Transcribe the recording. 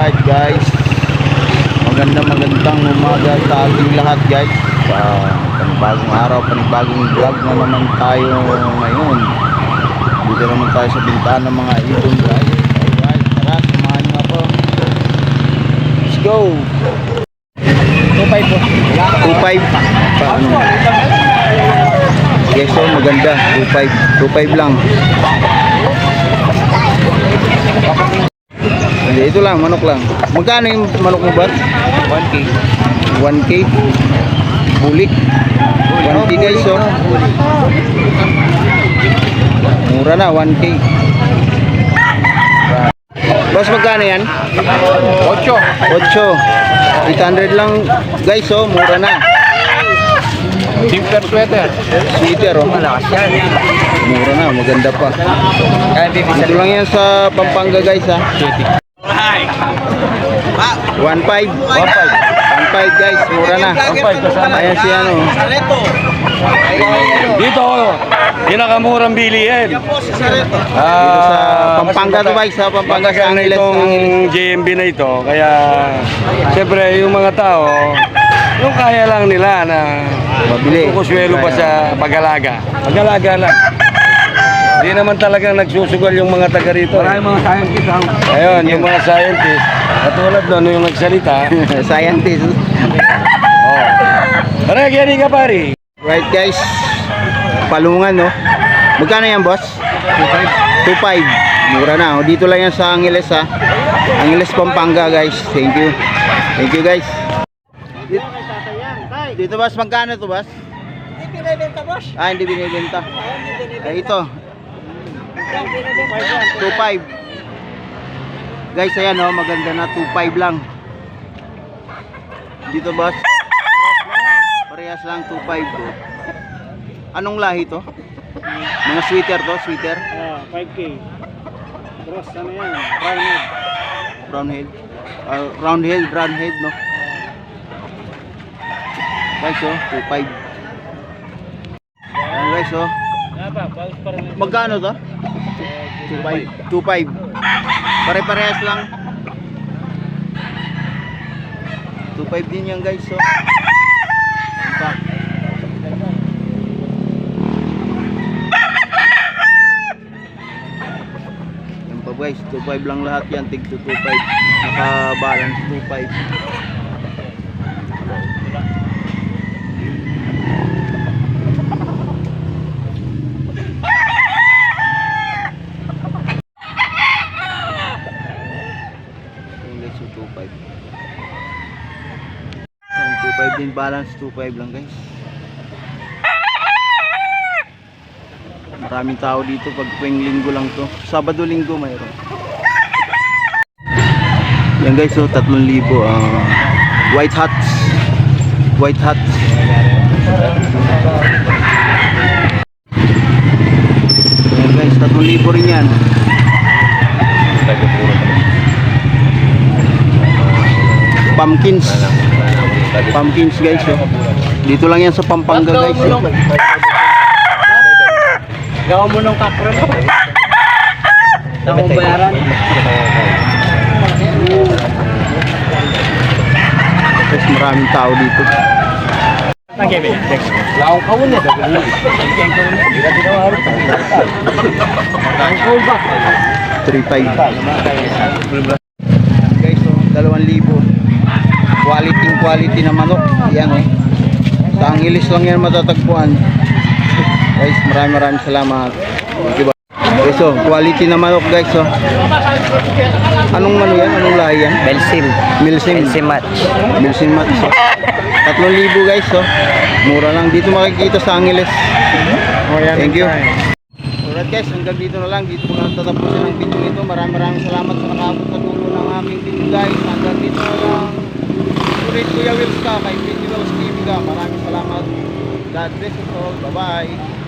Alright guys. Magandang magandang umaga sa ating lahat guys. Sa panibagong araw, panibagong vlog na naman tayo ngayon. Dito naman tayo sa bintaan ng mga ibon guys. Alright, tara, samahan nyo ako. Let's go! 2.5 po. 2.5? Paano? Yes, so maganda. 2.5. 2.5 lang. Ito lang, manok lang. Magkano yung manok mo ba? 1K. 1K? Bulik? 1K guys, so. Mura na, 1K. Boss, magkano yan? 8. 8. 800 lang guys, so. Mura na. Simple sweater. Sweater, oh. Malakas yan. Mura na, maganda pa. Ito lang yan sa Pampanga guys, ha. 1.5. 1.5 guys, mura na. Ayan si ano. Dito, pinakamurang bilihin. Dito sa Pampanga to guys, sa Pampanga sa Magkano Angeles. itong JMB na ito. Kaya, siyempre, yung mga tao, yung kaya lang nila na Mabili. kukuswelo pa sa pag-alaga. Pag-alaga lang. Hindi naman talagang nagsusugal yung mga taga rito. Maraming mga scientist. Ayun, yung mga scientist. Katulad doon, yung nagsalita. Scientist. oh. Tara, gani ka pari. Right guys. Palungan no. Magkano yan boss? 2.5. 2.5. Mura na. O, Dito lang yan sa Angeles ha. Angeles Pampanga guys. Thank you. Thank you guys. Dito, dito boss, magkano to boss? Hindi pinibenta, boss. Ah, hindi binibenta. Eh, ito. 2.5. Guys, ayan oh, maganda na 2.5 lang. Dito boss. Parehas lang 2.5 to. Anong lahi to? Mga sweater to, sweater. Ah, 5K. Cross, ano yan? Roundhead. Brown head. Ah, round head, brown head no. Guys oh, 2.5. Ayan guys oh. Pa, pa, pa rin. Magkano to? 2.5. 2.5. Pare-parehas lang. 2.5 din yan guys. So. Pa. Yan pa guys. 2.5 lang lahat yan. Tig to 2.5. Naka-balance 2.5. Yung guys yung 2.5. Yan, 2.5 din balance. 2.5 lang guys. Maraming tao dito pag tuwing linggo lang to. Sabado linggo mayroon. Yan guys, so 3,000 ah white hats. White hats. Yan guys, 3,000 rin yan. Pumpkins. Pumpkins guys, oh. Dito lang yan sa Pampanga guys. oh. Gawa mo ng. Sa kong bayaran. Guys, maraming tao dito. Laong kawon eh. Ang cool ba? 3.5. Guys, so, 2,000. Quality quality na manok. Yan oh. Sa Angeles lang yan matatagpuan. Guys, maraming maraming salamat. Diba? Guys, so, quality na manok guys. So. Anong ano yan? Anong lahi yan? Belsim. Milsim. Belsim match. Milsim mat. So. 3,000 guys. So. Mura lang. Dito makikita sa Angeles. Thank you. Alright guys, hanggang dito na lang. Dito ko na tatapusin ang video ito. Maraming maraming salamat sa nakaabot sa dulo ng aming video guys. Hanggang dito na lang. Ulit Kuya Wills ka kay Video Wills. Maraming salamat. God bless us all. Bye bye.